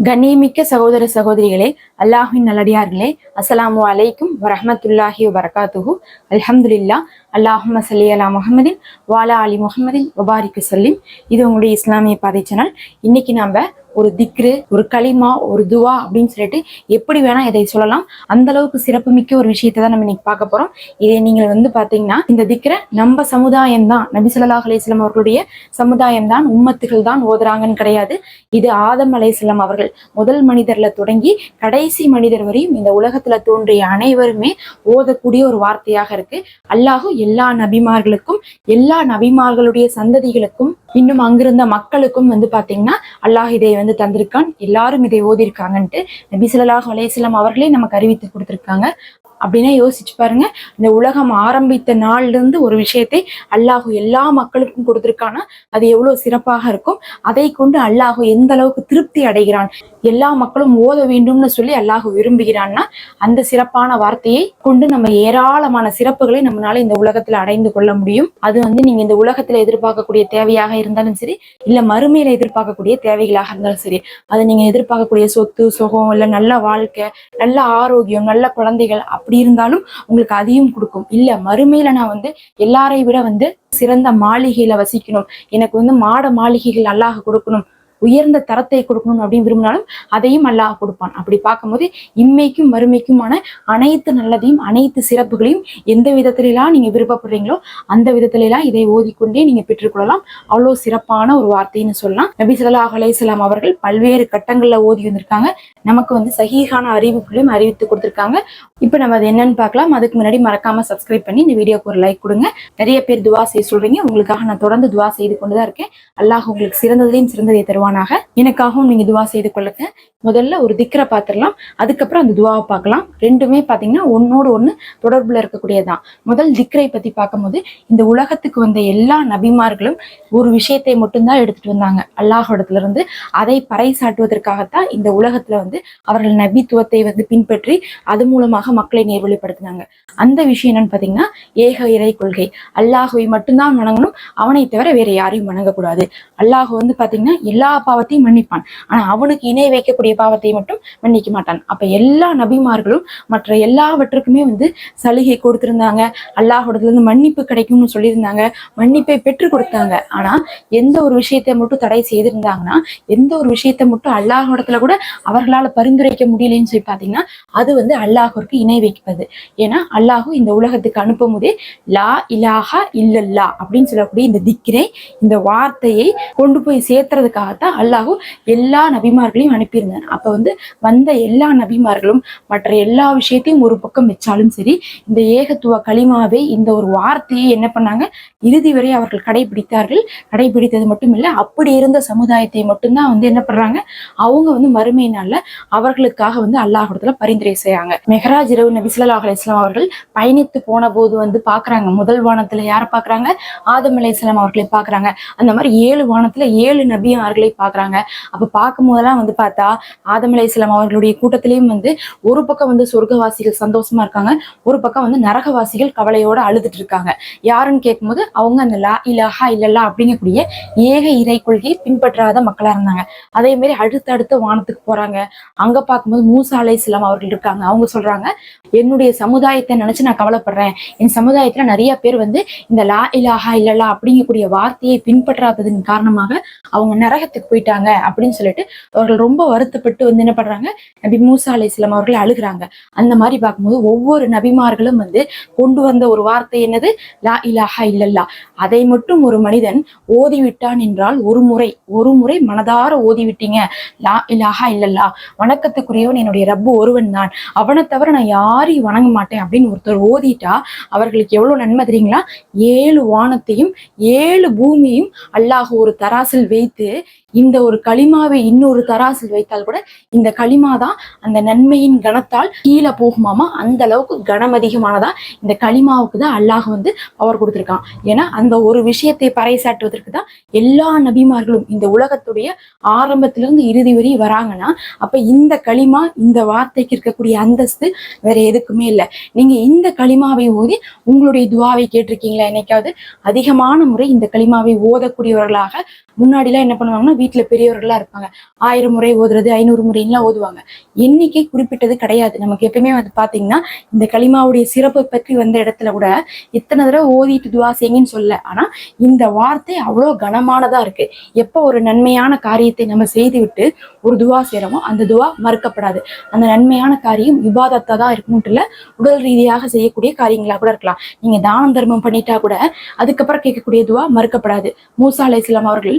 கண்ணியமிக்க சகோதர சகோதரிகளே அல்லாஹின் நல்லடியார்களே அஸ்ஸலாமு அலைக்கும் வரஹ்மத்துல்லாஹி வபரகாத்துஹு. அல்ஹம்துலில்லா அல்லாஹும் சல்லி அலா முகமதின் வாலா அலி முகமதின் வபாரிக்கு சொல்லிம் இது உங்களுடைய இஸ்லாமிய பாதை சேனல் இன்னைக்கு நாம ஒரு திக்ரு ஒரு களிமா ஒரு துவா அப்படின்னு சொல்லிட்டு எப்படி வேணா இதை சொல்லலாம். அந்த அளவுக்கு சிறப்புமிக்க ஒரு விஷயத்தை தான் நம்ம இன்னைக்கு பார்க்க போறோம். இதை நீங்கள் வந்து பாத்தீங்கன்னா இந்த திக்ரை நம்ம சமுதாயம் தான். நபி அலிஸ்லாம் அவர்களுடைய சமுதாயம் தான். உம்மத்துகள் தான் ஓதுறாங்கன்னு கிடையாது. இது ஆதம் அலையம் அவர்கள். முதல் மனிதர்ல தொடங்கி கடைசி மனிதர் வரையும் இந்த உலகத்துல தோன்றிய அனைவருமே ஓதக்கூடிய ஒரு வார்த்தையாக இருக்கு. அல்லாஹு எல்லா நபிமார்களுக்கும் எல்லா நபிமார்களுடைய சந்ததிகளுக்கும் இன்னும் அங்கிருந்த மக்களுக்கும் வந்து பாத்தீங்கன்னா அல்லாஹ் இதை வந்து தந்திருக்கான். எல்லாரும் இதை ஓதிருக்காங்கன்ட்டு நபி ஸல்லல்லாஹு அலைஹி அவர்களே நமக்கு அறிவித்து கொடுத்திருக்காங்க. அப்படின்னா யோசிச்சு பாருங்க. இந்த உலகம் ஆரம்பித்த நாள்ல இருந்து ஒரு விஷயத்தை அல்லாஹு எல்லா மக்களுக்கும் கொடுத்துருக்கானா? அது எவ்வளவு சிறப்பாக இருக்கும். அதை கொண்டு அல்லாஹு எந்த அளவுக்கு திருப்தி அடைகிறான்? எல்லா மக்களும் ஓத வேண்டும்னு சொல்லி அல்லாஹு விரும்புகிறான்னா அந்த சிறப்பான வார்த்தையை கொண்டு நம்ம ஏராளமான சிறப்புகளை நம்மளால இந்த உலகத்துல அடைந்து கொள்ள முடியும். அது வந்து நீங்க இந்த உலகத்துல எதிர்பார்க்கக்கூடிய தேவையாக இருந்தாலும் சரி இல்ல மறுமையில எதிர்பார்க்கக்கூடிய தேவைகளாக இருந்தாலும் சரி அதை நீங்க எதிர்பார்க்கக்கூடிய சொத்து சுகம் இல்ல நல்ல வாழ்க்கை நல்ல ஆரோக்கியம் நல்ல குழந்தைகள் அப்படி இருந்தாலும் உங்களுக்கு அதையும் கொடுக்கும். இல்ல மறுமையில நான் வந்து எல்லாரை விட வந்து சிறந்த மாளிகையில வசிக்கணும். எனக்கு வந்து மாட மாளிகைகள் அல்லாஹ் கொடுக்கணும். உயர்ந்த தரத்தை கொடுக்கணும் அப்படின்னு விரும்பினாலும் அதையும் அல்லாஹ் கொடுப்பான். அப்படி பார்க்கும்போது இம்மைக்கும் மறுமைக்குமான அனைத்து நல்லதையும் அனைத்து சிறப்புகளையும் எந்த விதத்திலெல்லாம் நீங்க விருப்பப்படுறீங்களோ அந்த விதத்திலெல்லாம் இதை ஓதிக்கொண்டே நீங்க பெற்றுக்கொள்ளலாம். அவ்வளோ சிறப்பான ஒரு வார்த்தைன்னு சொல்லலாம். நபி சொல்லாஹ் அலையாம் அவர்கள் பல்வேறு கட்டங்களில் ஓதி வந்திருக்காங்க. நமக்கு வந்து சகிகான அறிவிப்புகளையும் அறிவித்து கொடுத்துருக்காங்க. இப்போ நம்ம அது என்னன்னு பார்க்கலாம். அதுக்கு முன்னாடி மறக்காம சப்ஸ்கிரைப் பண்ணி இந்த வீடியோக்கு ஒரு லைக் கொடுங்க. நிறைய பேர் துவா செய்ய சொல்றீங்க. உங்களுக்காக நான் தொடர்ந்து துவா செய்து கொண்டுதான் இருக்கேன். அல்லாஹ் உங்களுக்கு சிறந்ததையும் சிறந்ததை தருவானாக எனக்காகவும் நீங்க துவா செய்து கொள்ளுங்க. முதல்ல ஒரு திக்கரை பார்த்துடலாம் அதுக்கப்புறம் அந்த துவாவை பார்க்கலாம். ரெண்டுமே பார்த்தீங்கன்னா ஒன்னோடு ஒன்று தொடர்புல இருக்கக்கூடியதான் முதல் திக்கரை பத்தி பார்க்கும்போது இந்த உலகத்துக்கு வந்த எல்லா நபிமார்களும் ஒரு விஷயத்தை மட்டும்தான் எடுத்துட்டு வந்தாங்க. அல்லாஹோடத்துல இருந்து அதை பறைசாட்டுவதற்காகத்தான் இந்த உலகத்துல வந்து அவர்கள் நபித்துவத்தை வந்து பின்பற்றி அது மூலமாக மக்களை நேர்வழிப்படுத்தினாங்க. அந்த விஷயம் என்னன்னு பார்த்தீங்கன்னா ஏக இறை கொள்கை. அல்லாஹுவை மட்டும்தான் வணங்கணும். அவனை தவிர வேற யாரையும் வணங்கக்கூடாது. அல்லாஹ் வந்து பாத்தீங்கன்னா எல்லா பாவத்தையும் மன்னிப்பான். ஆனா அவனுக்கு இணை வைக்கக்கூடிய பாவத்தை மட்டும் மன்னிக்க மாட்டான். அப்ப எல்லா நபிமார்களும் மற்ற எல்லாவற்றுக்குமே வந்து சலுகை கொடுத்திருந்தாங்க. அல்லாஹோடத்துல இருந்து மன்னிப்பு கிடைக்கும்னு சொல்லியிருந்தாங்க. மன்னிப்பை பெற்று கொடுத்தாங்க. ஆனா எந்த ஒரு விஷயத்தை மட்டும் தடை செய்திருந்தாங்கன்னா எந்த ஒரு விஷயத்தை மட்டும் அல்லாஹோடத்துல கூட அவர்களால பரிந்துரைக்க முடியலன்னு சொல்லி பாத்தீங்கன்னா அது வந்து அல்லாஹிற்கு இணை வைப்பது. ஏன்னா அல்லாஹு இந்த உலகத்துக்கு அனுப்பும் போதே லா இலாஹா இல்லல்லா அப்படின்னு சொல்லக்கூடிய இந்த திக்கிரை இந்த வார்த்தையை கொண்டு போய் சேர்த்துறதுக்காகத்தான் அல்லாஹூ எல்லா நபிமார்களையும் அனுப்பியிருந்தாங்க அப்ப வந்து வந்த எல்லா நபிமார்களும் மற்ற எல்லா விஷயத்தையும் ஒரு பக்கம் வச்சாலும் சரி இந்த ஏகத்துவ களிமாவை இந்த ஒரு வார்த்தையை என்ன பண்ணாங்க? இறுதி வரை அவர்கள் கடைபிடித்தார்கள். கடைபிடித்தது மட்டும் இல்லை அப்படி இருந்த சமுதாயத்தை மட்டும்தான் வந்து என்ன பண்றாங்க? அவங்க வந்து மறுமை அவர்களுக்காக வந்து அல்லாஹிடத்துல பரிந்துரை செய்றாங்க. மெஹராஜ் இரவு நபி ஸல்லல்லாஹு அலைஹி அவர்கள் பயணித்து போன போது வந்து பாக்குறாங்க. முதல் வானத்துல யாரை பாக்குறாங்க? ஆதம் அலைஹிஸ்ஸலாம் அவர்களை பாக்குறாங்க. அந்த மாதிரி ஏழு வானத்துல ஏழு நபியார்களை பாக்குறாங்க. அப்ப பார்க்கும் போதெல்லாம் வந்து பார்த்தா ஆதம் அலைஹிஸ்ஸலாம் அவர்களுடைய கூட்டத்திலையும் வந்து ஒரு பக்கம் வந்து சொர்க்கவாசிகள் சந்தோஷமா இருக்காங்க. ஒரு பக்கம் வந்து நரகவாசிகள் கவலையோட அழுதுட்டு இருக்காங்க. யாருன்னு கேட்கும்போது அவங்க அந்த லா இலஹா இல்லல்லா அப்படிங்கக்கூடிய ஏக இறை கொள்கையை பின்பற்றாத மக்களா இருந்தாங்க. அதே மாதிரி அடுத்தடுத்த வானத்துக்கு போறாங்க. அங்க பார்க்கும்போது மூசா அலைஹிஸ்ஸலாம் அவர்கள் இருக்காங்க. அவங்க சொல்றாங்க என்னுடைய சமுதாயத்தை நினைச்சு நான் கவலைப்படுறேன். என் சமுதாயத்துல நிறைய பேர் வந்து இந்த லா இலாஹா இல்லல்லா அப்படிங்கக்கூடிய வார்த்தையை பின்பற்றாததன் காரணமாக அவங்க நரகத்துக்கு போயிட்டாங்க அப்படின்னு சொல்லிட்டு அவர்கள் ரொம்ப வருத்தப்பட்டு வந்து என்ன பண்றாங்க நபி மூசா அலைஹிஸ்ஸலாம் அவர்கள் அழுகுறாங்க. அந்த மாதிரி பார்க்கும்போது ஒவ்வொரு நபிமார்களும் வந்து கொண்டு வந்த ஒரு வார்த்தை என்னது? லா இலாஹா இல்லல்லா. அதை மட்டும் ஒரு மனிதன் ஓதிவிட்டான் என்றால் ஒரு முறை ஒரு முறை மனதார ஓதிவிட்டீங்க. லா இலாஹா இல்லல்லா. வணக்கத்துக்குரியவன் என்னுடைய ரப்பு ஒருவன் தான். அவனை தவிர நான் யாரையும் வணங்க மாட்டேன் அப்படின்னு ஒருத்தர் ஓதிட்டா அவர்களுக்கு எவ்வளவு நன்மை தெரியுங்களா? ஏழு வானத்தையும் ஏழு பூமியும் அல்லாஹ் ஒரு தராசில் வைத்து இந்த ஒரு களிமாவை இன்னொரு தராசில் வைத்தால் கூட இந்த களிமா தான் அந்த நன்மையின் கணத்தால் கீழே போகுமாமா? அந்த அளவுக்கு கனம் அதிகமானதா? இந்த களிமாவுக்கு தான் அல்லாஹ் வந்து பவர் கொடுத்திருக்கான். ஏன்னா அந்த ஒரு விஷயத்தை பறைசாட்டுவதற்கு தான் எல்லா நபிமார்களும் இந்த உலகத்துடைய ஆரம்பத்திலிருந்து இறுதி வரை வராங்கன்னா அப்ப இந்த களிமா இந்த வார்த்தைக்கு இருக்கக்கூடிய அந்தஸ்து வேற எதுக்குமே இல்லை. நீங்க இந்த களிமாவை ஓதி உங்களுடைய துவாவை கேட்டிருக்கீங்களா? என்னைக்காவது அதிகமான முறை இந்த களிமாவை ஓதக்கூடியவர்களாக முன்னாடிலாம் என்ன பண்ணுவாங்கன்னா வீட்டுல பெரியவர்கள்லாம் இருப்பாங்க. ஆயிரம் முறை ஓதுறது ஐநூறு முறைலாம் ஓதுவாங்க. எண்ணிக்கை குறிப்பிட்டது கிடையாது. நமக்கு எப்பயுமே வந்து பாத்தீங்கன்னா இந்த களிமாவுடைய சிறப்பை பற்றி வந்த இடத்துல கூட இத்தனை தடவை ஓதிட்டு துவா செய்யுங்கன்னு சொல்ல ஆனா இந்த வார்த்தை அவ்வளோ கனமானதா இருக்கு. எப்போ ஒரு நன்மையான காரியத்தை நம்ம செய்துவிட்டு ஒரு துவா செய்கிறோமோ அந்த துவா மறுக்கப்படாது. அந்த நன்மையான காரியம் விவாதத்தை தான் இருக்கணும்ட்டு இல்ல உடல் ரீதியாக செய்யக்கூடிய காரியங்களா கூட இருக்கலாம். நீங்க தானம் தர்மம் பண்ணிட்டா கூட அதுக்கப்புறம் கேட்கக்கூடிய துவா மறுக்கப்படாது. மூசா அலை அவர்கள்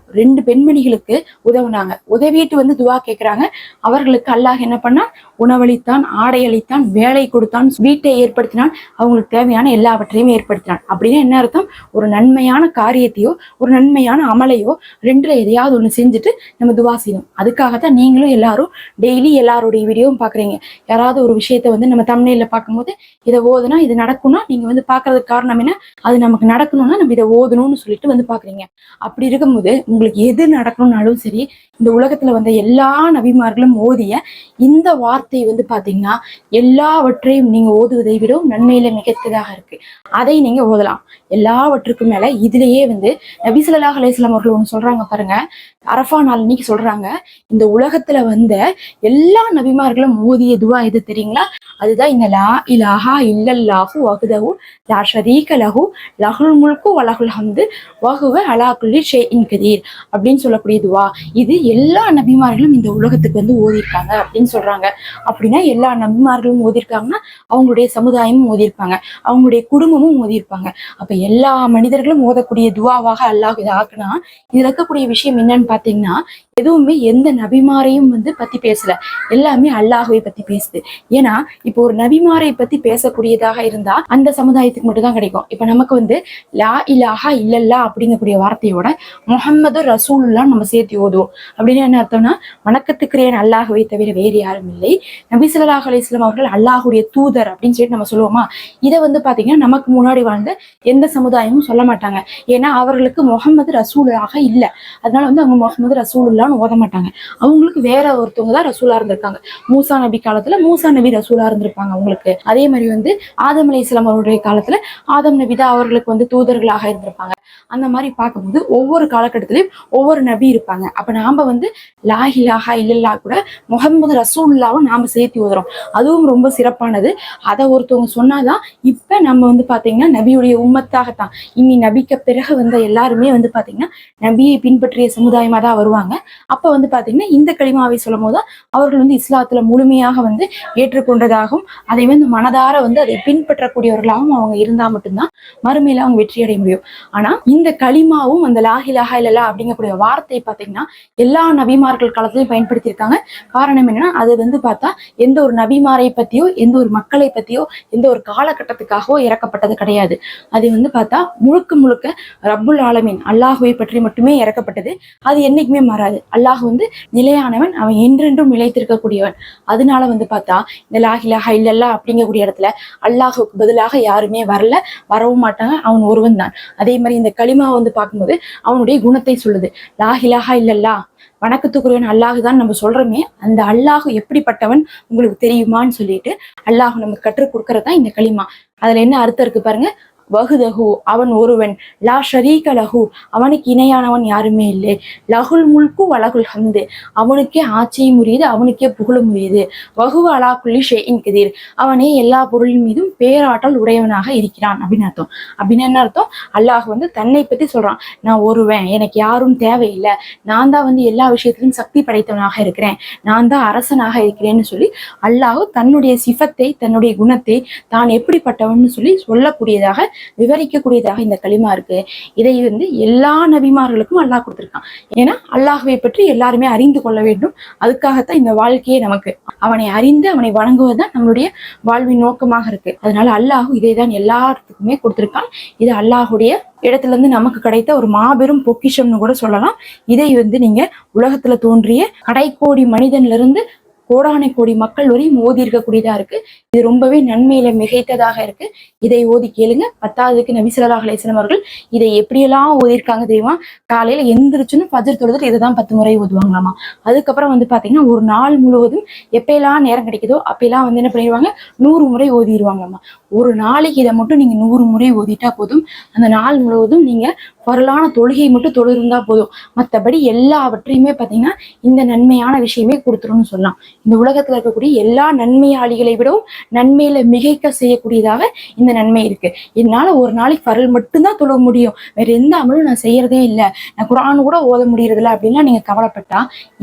ரெண்டு பெண்மணிகளுக்கு உதவுனாங்க. உதவிட்டு வந்து துவா கேட்கிறாங்க அவர்களுக்கு அல்லாஹ் என்ன பண்ணா? உணவளித்தான் ஆடை அளித்தான் வேலை கொடுத்தான் வீட்டை ஏற்படுத்தினான். அவங்களுக்கு தேவையான எல்லாவற்றையும் ஏற்படுத்தினான். அப்படின்னு என்ன அர்த்தம்? ஒரு நன்மையான காரியத்தையோ ஒரு நன்மையான அமலையோ ரெண்டுல எதையாவது ஒன்று செஞ்சுட்டு நம்ம துவா செய்யணும். அதுக்காகத்தான் நீங்களும் எல்லாரும் டெய்லி எல்லாருடைய வீடியோவும் பாக்குறீங்க. யாராவது ஒரு விஷயத்த வந்து நம்ம தமிழ்ல பார்க்கும்போது இதை ஓதுனா இது நடக்கும்னா நீங்க வந்து பாக்குறதுக்கு காரணம் என்ன? அது நமக்கு நடக்கணும்னா நம்ம இதை ஓதணும்னு சொல்லிட்டு வந்து பாக்குறீங்க. அப்படி இருக்கும்போது உங்களுக்கு எது நடக்கணும்னாலும் சரி இந்த உலகத்துல வந்த எல்லா நபிமார்களும் ஓதிய இந்த வார்த்தை வந்து பாத்தீங்கன்னா எல்லாவற்றையும் நீங்க ஓதுவதை விட நன்மையில மிகத்ததாக இருக்கு. அதை நீங்க ஓதலாம். எல்லாவற்றுக்கும் மேல இதுலயே வந்து நபி ஸல்லல்லாஹு அவர்கள் ஒன்று சொல்றாங்க பாருங்க. அரஃபா நாள் இன்னைக்கு சொல்றாங்க. இந்த உலகத்துல வந்த எல்லா நபிமார்களும் ஓதிய துவா எது தெரியுங்களா? அதுதான் இந்த லா இலாஹா இல்லல்லாஹு வகுதஹு லா ஷரீக லஹு லஹுல் முல்கு வலஹுல் ஹம்து வகுவ அலா குல்லி ஷைஇன் கதீர் அப்படின்னு சொல்லக்கூடிய துவா. இது எல்லா நபிமார்களும் இந்த உலகத்துக்கு வந்து ஓதியிருக்காங்க அப்படின்னு சொல்றாங்க. அப்படின்னா எல்லா நபிமார்களும் ஓதியிருக்காங்கன்னா அவங்களுடைய சமுதாயமும் ஓதியிருப்பாங்க அவங்களுடைய குடும்பமும் ஓதியிருப்பாங்க அப்ப எல்லா மனிதர்களும் ஓதக்கூடிய துவாவாக அல்லாஹ் இதை ஆக்குனா இதில் இருக்கக்கூடிய விஷயம் என்னன்னு பாத்தீங்கன்னா எதுவுமே எந்த நபிமாரையும் வந்து பத்தி பேசல. எல்லாமே அல்லாஹுவை பத்தி பேசுது. ஏன்னா இப்போ ஒரு நபிமாரை பத்தி பேசக்கூடியதாக இருந்தா அந்த சமுதாயத்துக்கு மட்டும் தான் கிடைக்கும். இப்ப நமக்கு வந்து லா இலாஹா இல்லல்லா அப்படிங்கக்கூடிய வார்த்தையோட முஹம்மது ரசூலுல்லா நம்ம சேர்த்து ஓதுவோம். அப்படின்னு என்ன அர்த்தம்னா வணக்கத்துக்குரியன் அல்லாஹுவை தவிர வேறு யாரும் இல்லை. நபி ஸல்லல்லாஹு அலைஹி அவர்கள் அல்லாஹுடைய தூதர் அப்படின்னு சொல்லிட்டு நம்ம சொல்லுவோமா? இதை வந்து பாத்தீங்கன்னா நமக்கு முன்னாடி வாழ்ந்த எந்த சமுதாயமும் சொல்ல மாட்டாங்க. ஏன்னா அவர்களுக்கு முகமது ரசூலாக இல்லை. அதனால வந்து அவங்க முகமது குரான் ஓத மாட்டாங்க. அவங்களுக்கு வேற ஒருத்தவங்க தான் ரசூலா இருந்திருக்காங்க. மூசா நபி காலத்துல மூசா நபி ரசூலா இருந்திருப்பாங்க அவங்களுக்கு. அதே மாதிரி வந்து ஆதம் அலி இஸ்லாம் அவருடைய காலத்துல ஆதம் நபி தான் அவர்களுக்கு வந்து தூதர்களாக இருந்திருப்பாங்க. அந்த மாதிரி பார்க்கும்போது ஒவ்வொரு காலகட்டத்திலையும் ஒவ்வொரு நபி இருப்பாங்க. அப்ப நாம வந்து லாஹிலாஹா இல்லல்லா கூட முகமது ரசூல்லாவும் நாம சேர்த்து ஓதுறோம். அதுவும் ரொம்ப சிறப்பானது. அதை ஒருத்தவங்க சொன்னாதான் இப்ப நம்ம வந்து பாத்தீங்கன்னா நபியுடைய உம்மத்தாகத்தான். இனி நபிக்க பிறகு வந்த எல்லாருமே வந்து பாத்தீங்கன்னா நபியை பின்பற்றிய சமுதாயமா தான் வருவாங்க. அப்ப வந்து பாத்தீங்கன்னா இந்த களிமாவை சொல்லும் போது அவர்கள் வந்து இஸ்லாத்துல முழுமையாக வந்து ஏற்றுக்கொண்டதாகவும் அதை வந்து மனதார வந்து அதை பின்பற்றக்கூடியவர்களாகவும் அவங்க இருந்தா மட்டும்தான் மறுமையில அவங்க வெற்றி அடைய முடியும். ஆனா இந்த களிமாவும் அந்த லாஹிலாஹா இல்லலா அப்படிங்கக்கூடிய வார்த்தை பாத்தீங்கன்னா எல்லா நபிமார்கள் காலத்திலையும் பயன்படுத்தியிருக்காங்க. காரணம் என்னன்னா அது வந்து பார்த்தா எந்த ஒரு நபிமாரை பத்தியோ எந்த ஒரு மக்களை பத்தியோ எந்த ஒரு காலகட்டத்துக்காகவோ இறக்கப்பட்டது கிடையாது. அது வந்து பார்த்தா முழுக்க முழுக்க ரப்புல் ஆலமின் அல்லாஹுவை பற்றி மட்டுமே இறக்கப்பட்டது. அது என்னைக்குமே மாறாது. அல்லாஹ் வந்து நிலையானவன் அவன் என்றென்றும் நிலைத்திருக்கக்கூடியவன். அதனால வந்து பார்த்தா இந்த லாஹிலாஹா இல்லல்லா அப்படிங்கக்கூடிய இடத்துல அல்லாஹுக்கு பதிலாக யாருமே வரல வரவும் மாட்டாங்க அவன் ஒருவன் தான். அதே மாதிரி இந்த களிமா வந்து பார்க்கும்போது அவனுடைய குணத்தை சொல்லுது. லாஹிலாஹா இல்லல்லா வணக்கத்துக்குரியவன் அல்லாஹ் தான் நம்ம சொல்றோமே அந்த அல்லாஹ் எப்படிப்பட்டவன் உங்களுக்கு தெரியுமான்னு சொல்லிட்டு அல்லாஹ் நமக்கு கற்றுக் கொடுக்கறது தான் இந்த களிமா. அதுல என்ன அர்த்தம் இருக்கு பாருங்க வகுதகு அவன் ஒருவன். லா ஷரீக லகு அவனுக்கு இணையானவன் யாருமே இல்லை. லகுல் முல்கு வலகுல் ஹந்து அவனுக்கே ஆட்சியும் உரியது அவனுக்கே புகழும் உரியது வகுவ அலா குல்லி ஷேயின் கதிர் அவனே எல்லா பொருளின் மீதும் பேராற்றல் உடையவனாக இருக்கிறான் அப்படின்னு அர்த்தம். அப்படின்னு என்ன அர்த்தம்? அல்லாஹ் வந்து தன்னை பத்தி சொல்றான். நான் ஒருவன் எனக்கு யாரும் தேவையில்லை. நான் தான் வந்து எல்லா விஷயத்திலும் சக்தி படைத்தவனாக இருக்கிறேன். நான் தான் அரசனாக இருக்கிறேன்னு சொல்லி அல்லாஹ் தன்னுடைய சிஃபத்தை தன்னுடைய குணத்தை தான் எப்படிப்பட்டவன் சொல்லி சொல்லக்கூடியதாக விவரிக்கக்கூடியதாக இந்த களிமா இருக்கு. இதை வந்து எல்லா நபிமார்களுக்கும் அல்லாஹ் கொடுத்திருக்கான். ஏன்னா அல்லாஹுவை பற்றி எல்லாருமே அறிந்து கொள்ள வேண்டும். அதுக்காகத்தான் இந்த வாழ்க்கையே நமக்கு. அவனை அறிந்து அவனை வணங்குவதுதான் நம்மளுடைய வாழ்வின் நோக்கமாக இருக்கு. அதனால அல்லாஹு இதை தான் எல்லாத்துக்குமே கொடுத்திருக்கான். இது அல்லாஹுடைய இடத்துல இருந்து நமக்கு கிடைத்த ஒரு மாபெரும் பொக்கிஷம்னு கூட சொல்லலாம். இதை வந்து நீங்க உலகத்துல தோன்றிய கடைக்கோடி மனிதன்ல இருந்து கோடானை கோடி மக்கள் வரையும் ஓதி இருக்கக்கூடியதா இருக்கு. இது ரொம்பவே நன்மையில மிகைத்ததாக இருக்கு. இதை ஓதி கேளுங்க. பத்தாவதுக்கு நபிசலாக அலையம் அவர்கள் இதை எப்படியெல்லாம் ஓதிருக்காங்க தெரியுமா? காலையில எந்திரிச்சுன்னு பஜர் தொழுதுட்டு இதை தான் பத்து முறை ஓதுவாங்களாமா? அதுக்கப்புறம் வந்து பாத்தீங்கன்னா ஒரு நாள் முழுவதும் எப்பயெல்லாம் நேரம் கிடைக்குதோ அப்பெல்லாம் வந்து என்ன பண்ணிடுவாங்க நூறு முறை ஓதிடுவாங்களாமா ஒரு நாளைக்கு இதை மட்டும் நீங்க நூறு முறை ஓதிட்டா போதும். அந்த நாள் முழுவதும் நீங்க பரலான தொழுகை மட்டும் தொழுருந்தா போதும். மற்றபடி எல்லாவற்றையுமே பார்த்தீங்கன்னா இந்த நன்மையான விஷயமே கொடுத்துரும்னு சொல்லலாம். இந்த உலகத்துல இருக்கக்கூடிய எல்லா நன்மையாளிகளை விடவும் நன்மையில மிகைக்க செய்யக்கூடியதாக இந்த நன்மை இருக்கு. என்னால ஒரு நாளைக்கு பரல் மட்டும்தான் தொழ முடியும். வேற எந்த அமலும் நான் செய்யறதே இல்லை. நான் குரான் கூட ஓத முடியறதில்ல அப்படின்லாம் நீங்க கவலைப்பட்டா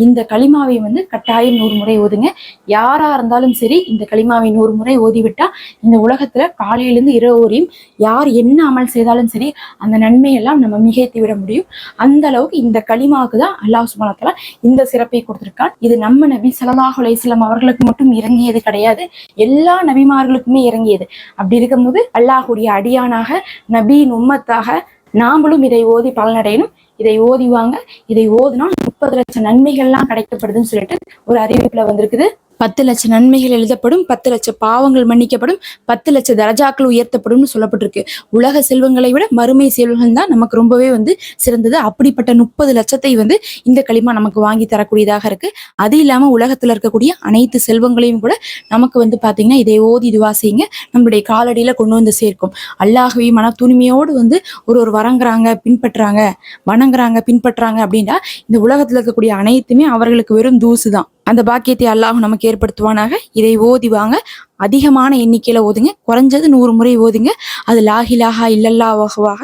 இந்த களிமாவை வந்து கட்டாயம் நூறு முறை ஓதுங்க. யாரா இருந்தாலும் சரி இந்த களிமாவை நூறு முறை ஓதிவிட்டா இந்த உலகத்துல காலையிலிருந்து இரவு வரையும் யார் என்ன அமல் செய்தாலும் சரி அந்த நன்மையெல்லாம் நம்ம மிகைத்து விட முடியும். அந்த அளவுக்கு இந்த களிமாவுக்கு தான் அல்லாஹ் சுபானத்தால இந்த சிறப்பை கொடுத்திருக்கான். இது நம்ம நபி ஸல்லல்லாஹு அலையம் அவர்களுக்கு மட்டும் இறங்கியது கிடையாது. எல்லா நபிமார்களுக்குமே இறங்கியது. அப்படி இருக்கும்போது அல்லாஹுடைய அடியானாக நபியின் உம்மத்தாக நாமளும் இதை ஓதி பலனடையணும். இதை ஓதிவாங்க இதை ஓதினால் முப்பது லட்சம் நன்மைகள்லாம் கிடைக்கப்படுதுன்னு சொல்லிட்டு ஒரு அறிவிப்புல வந்திருக்குது. பத்து லட்சம் நன்மைகள் எழுதப்படும் பத்து லட்சம் பாவங்கள் மன்னிக்கப்படும் பத்து லட்சம் தரஜாக்கள் உயர்த்தப்படும்னு சொல்லப்பட்டிருக்கு. உலக செல்வங்களை விட மறுமை செல்வங்கள் தான் நமக்கு ரொம்பவே வந்து சிறந்தது. அப்படிப்பட்ட முப்பது லட்சத்தை வந்து இந்த களிமா நமக்கு வாங்கி தரக்கூடியதாக இருக்கு. அது இல்லாம உலகத்துல இருக்கக்கூடிய அனைத்து செல்வங்களையும் கூட நமக்கு வந்து பாத்தீங்கன்னா இதை ஓதி இதுவா செய்யுங்க நம்மளுடைய காலடியில கொண்டு வந்து சேர்க்கும். அல்லாகவே மன தூய்மையோடு வந்து ஒரு ஒரு வரங்குறாங்க பின்பற்றுறாங்க வணங்குறாங்க பின்பற்றாங்க அப்படின்னா இந்த உலகத்துல இருக்கக்கூடிய அனைத்துமே அவர்களுக்கு வெறும் தூசு தான். அந்த பாக்கியத்தை அல்லாஹ் நமக்கு ஏற்படுத்துவானாக. இதை ஓதி வாங்க. அதிகமான எண்ணிக்கையில ஓதுங்க. குறைஞ்சது நூறு முறை ஓதுங்க. அது லாஹிலாஹா இல்லல்லாவாக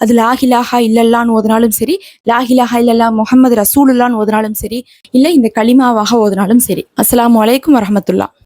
அது லாஹிலாஹா இல்லல்லான்னு ஓதினாலும் சரி லாஹிலாஹா இல்லல்லா முகமது ரசூலுல்லான்னு ஓதினாலும் சரி இல்லை இந்த களிமாவாக ஓதினாலும் சரி. அஸ்லாம் அலைக்கும் வரமத்துல்லா